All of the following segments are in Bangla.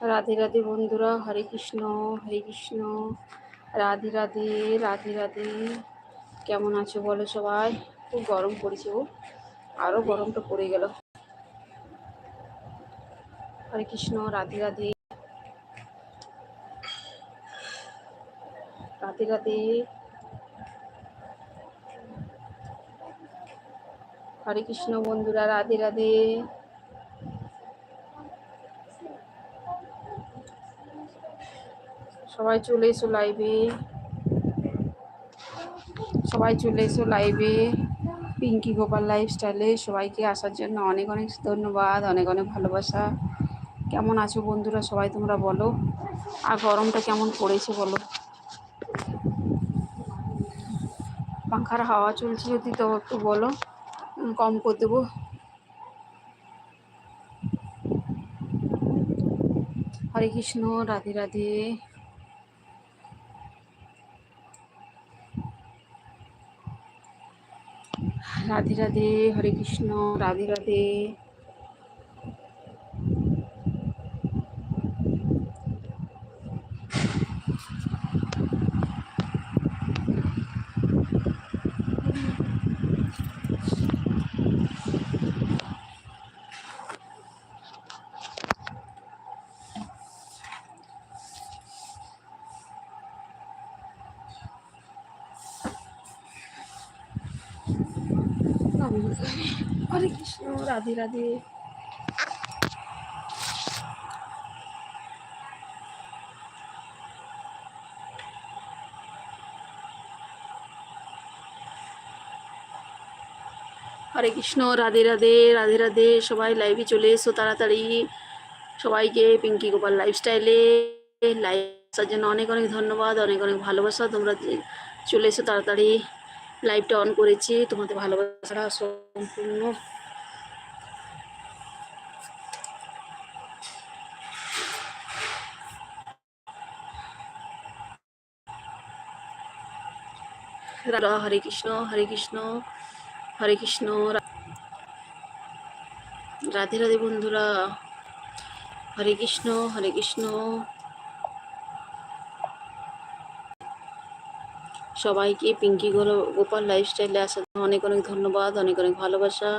রাধে রাধে বন্ধুরা, হরে কৃষ্ণ হরে কৃষ্ণ। রাধে রাধে রাধে রাধে। কেমন আছো বলো সবাই? খুব গরম পড়েছে ও আরও গরমটা পড়ে গেল। হরে কৃষ্ণ, রাধে রাধে। রাধে রাধে। হরে কৃষ্ণ বন্ধুরা, রাধে রাধে। সবাই চলে এসো লাইভে সবাই চলে এসো লাইভে পিঙ্কি গোপাল লাইফস্টাইলে সবাইকে আসার জন্য অনেক অনেক ধন্যবাদ, অনেক অনেক ভালোবাসা। কেমন আছো বন্ধুরা সবাই তোমরা বলো। আর গরমটা কেমন পড়েছে বলো। পাখার হাওয়া চলছে যদি তো একটু বলো কম করে দেবো। হরে কৃষ্ণ, রাধে রাধে। রাধে রাধে হরে কৃষ্ণ রাধে রাধে। হরে কৃষ্ণ, রাধে রাধে। হরে কৃষ্ণ, রাধে রাধে রাধে রাধে। সবাই লাইভে চলে এসো তাড়াতাড়ি। সবাইকে পিঙ্কি গোপাল লাইফস্টাইলে লাইভ আসার জন্য অনেক অনেক ধন্যবাদ, অনেক অনেক ভালোবাসা। তোমরা চলে এসো তাড়াতাড়ি। লাইভটা অন করেছি, তোমাদের ভালোবাসাটা সম্পূর্ণ হরে কৃষ্ণ হরে কৃষ্ণ হরে কৃষ্ণ রাধে রাধে বন্ধুরা, হরে কৃষ্ণ হরে কৃষ্ণ। সবাইকে পিঙ্কি গোপাল লাইফস্টাইলে আসার অনেক অনেক ধন্যবাদ, অনেক অনেক ভালোবাসা।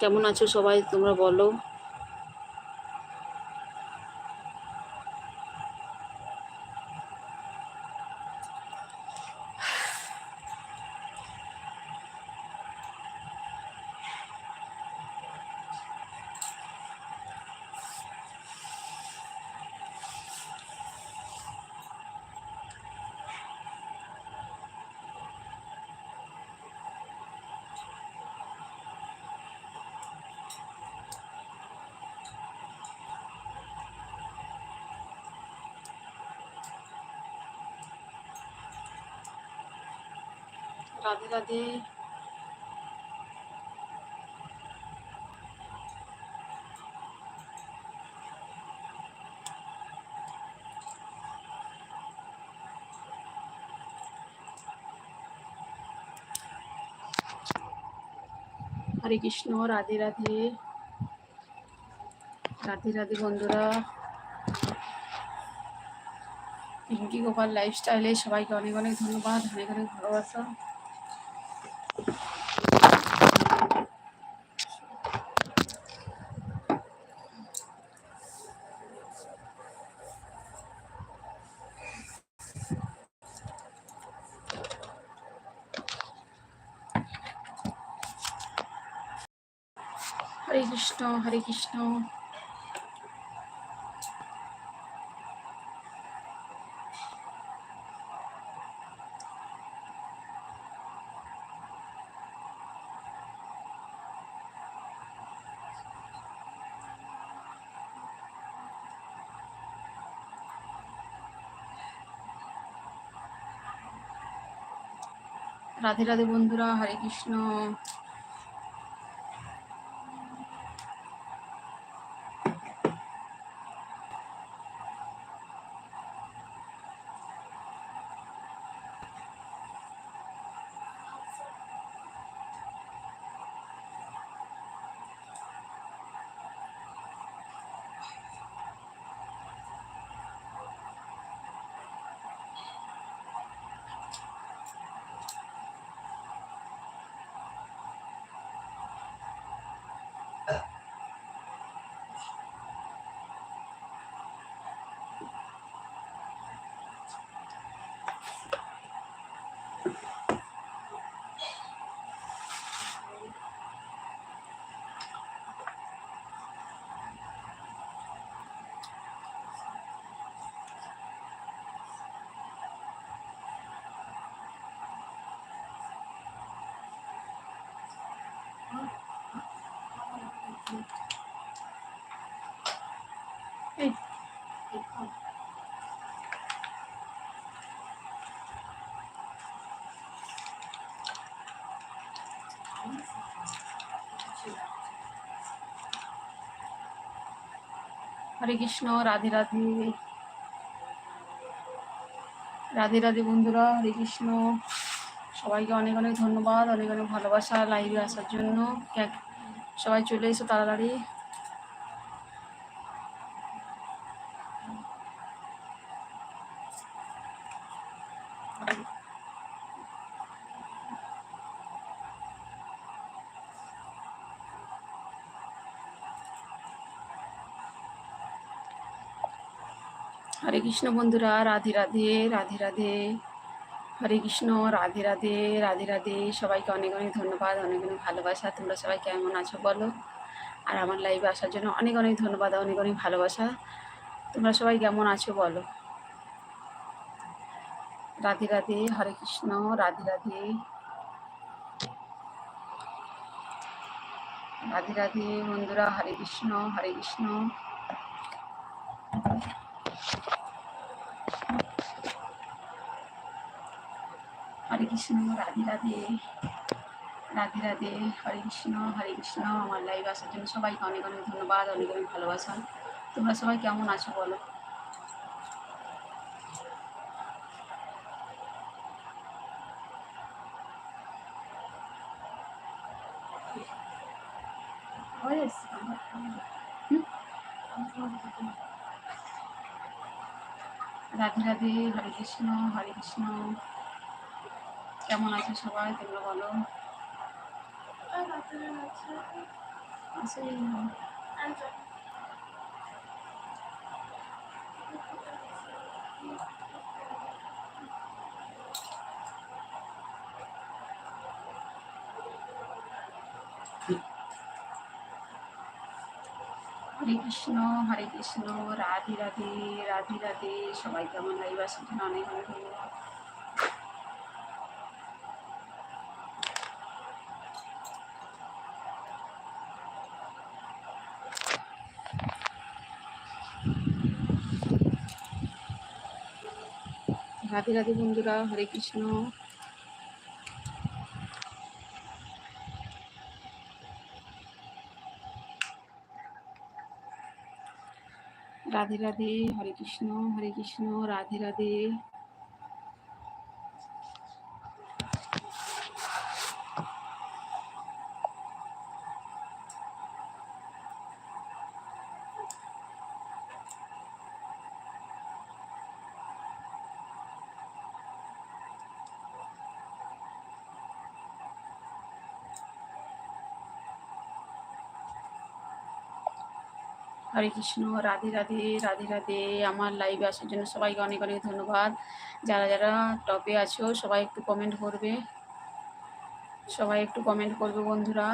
কেমন আছো সবাই? তোমরা বলো। রাধে রাধে। হরে কৃষ্ণ, রাধে রাধে। রাধে রাধে বন্ধুরা। পিঙ্কি গোপাল লাইফস্টাইলে সবাইকে অনেক অনেক ধন্যবাদ। অনেক অনেক ভালোবাসা। কৃষ্ণ হরে কৃষ্ণ। রাধে রাধে বন্ধুরা হরে কৃষ্ণ। Uh. হরে কৃষ্ণ, রাধে রাধে। রাধে রাধে বন্ধুরা, হরে কৃষ্ণ। সবাইকে অনেক অনেক ধন্যবাদ, অনেক অনেক ভালোবাসা লাইভে আসার জন্য। সবাই চলে এসো তাড়াতাড়ি। হরে কৃষ্ণ বন্ধুরা রাধে রাধে রাধে রাধে। হরে কৃষ্ণ, রাধে রাধে রাধে রাধে। সবাইকে অনেক অনেক ধন্যবাদ, অনেক অনেক ভালোবাসা। তোমরা সবাই কেমন আছো বলো? আর আমার লাইভে আসার জন্য অনেক অনেক ধন্যবাদ, অনেক অনেক ভালোবাসা। তোমরা সবাই কেমন আছো বলো? রাধে রাধে, হরে কৃষ্ণ, রাধে রাধে। রাধে রাধে বন্ধুরা, হরে কৃষ্ণ হরে কৃষ্ণ। হরে কৃষ্ণ, রাধে রাধে। রাধে রাধে, হরে কৃষ্ণ হরে কৃষ্ণ, আমার লাইভ আসার জন্য সবাইকে অনেক অনেক ধন্যবাদ, অনেক অনেক ভালোবাসা। তোমরা সবাই কেমন আছো বলো? রাধে রাধে, হরে কৃষ্ণ হরে কৃষ্ণ। কেমন আছো সবাই? তোমরা বলো। হরে কৃষ্ণ হরে কৃষ্ণ, রাধে রাধে রাধে রাধে। সবাই কেমন? লাইভ আসার অনেক অনেক ধন্যবাদ রাধে রাধে বন্ধুরা হরে কৃষ্ণ। রাধে রাধে হরে কৃষ্ণ হরে কৃষ্ণ রাধে রাধে। হরে কৃষ্ণ, রাধে রাধে রাধে রাধে। আমার লাইভে আসার জন্য সবাইকে অনেক অনেক ধন্যবাদ। যারা যারা টপে আছো, সবাই একটু কমেন্ট করবে। সবাই একটু কমেন্ট করবে, বন্ধুরা।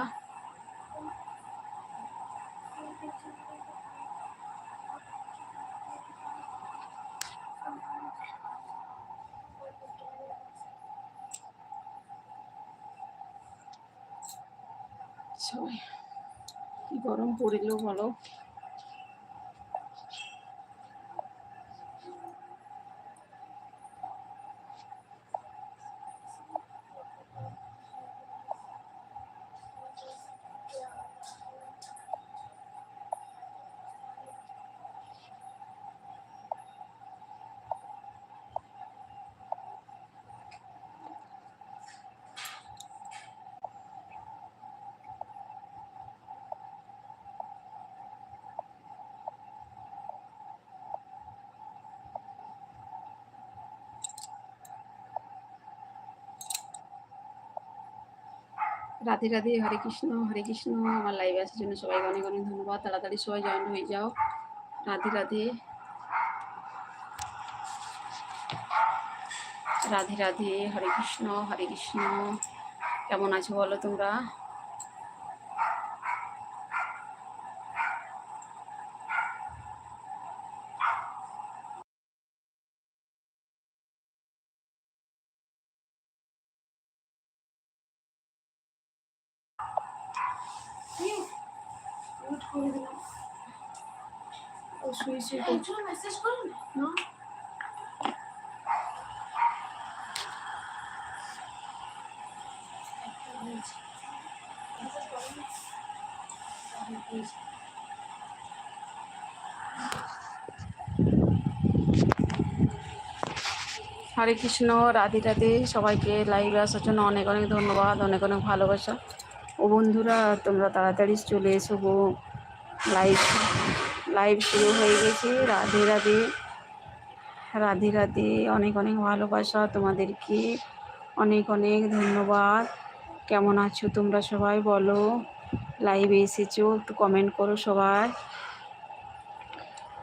সবাই, কি গরম পড়ল বলো? রাধে রাধে, হরে কৃষ্ণ হরে কৃষ্ণ। আমার লাইভে আসার জন্য সবাইকে অনেক অনেক ধন্যবাদ। তাড়াতাড়ি সবাই জয়েন হয়ে যাও। রাধে রাধে। রাধে রাধে, হরে কৃষ্ণ হরে কৃষ্ণ। কেমন আছো বলো তোমরা? হরে কৃষ্ণ, রাধে রাধে। সবাইকে লাইভে আসার জন্য অনেক অনেক ধন্যবাদ, অনেক অনেক ভালোবাসা। ও বন্ধুরা, তোমরা তাড়াতাড়ি চলে এসো লাইভ লাইভ শুরু হয়ে গেছে। রাধে রাধে রাধে রাধে, অনেক অনেক ভালোবাসা তোমাদেরকে। অনেক অনেক ধন্যবাদ। কেমন আছো তোমরা সবাই বলো? লাইভে এসেছ, একটু কমেন্ট করো সবাই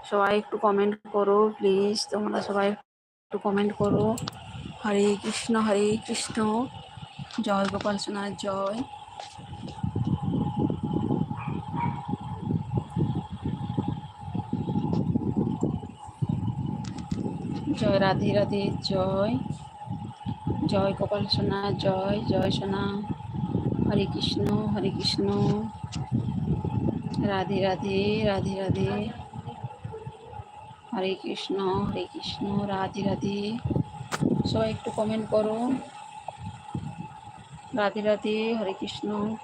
সবাই একটু কমেন্ট করো প্লিজ তোমরা সবাই একটু কমেন্ট করো। হরে কৃষ্ণ হরে কৃষ্ণ। জয় গোপাল সোনার জয়। জয় রাধে রাধে, জয়। জয় গোপাল সোনা, জয় জয় সোনা। হরে কৃষ্ণ হরে কৃষ্ণ। রাধে রাধে রাধে রাধে। হরে কৃষ্ণ হরে কৃষ্ণ, রাধে রাধে। সবাই একটু কমেন্ট করো। রাধে রাধে, হরে কৃষ্ণ।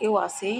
eu assim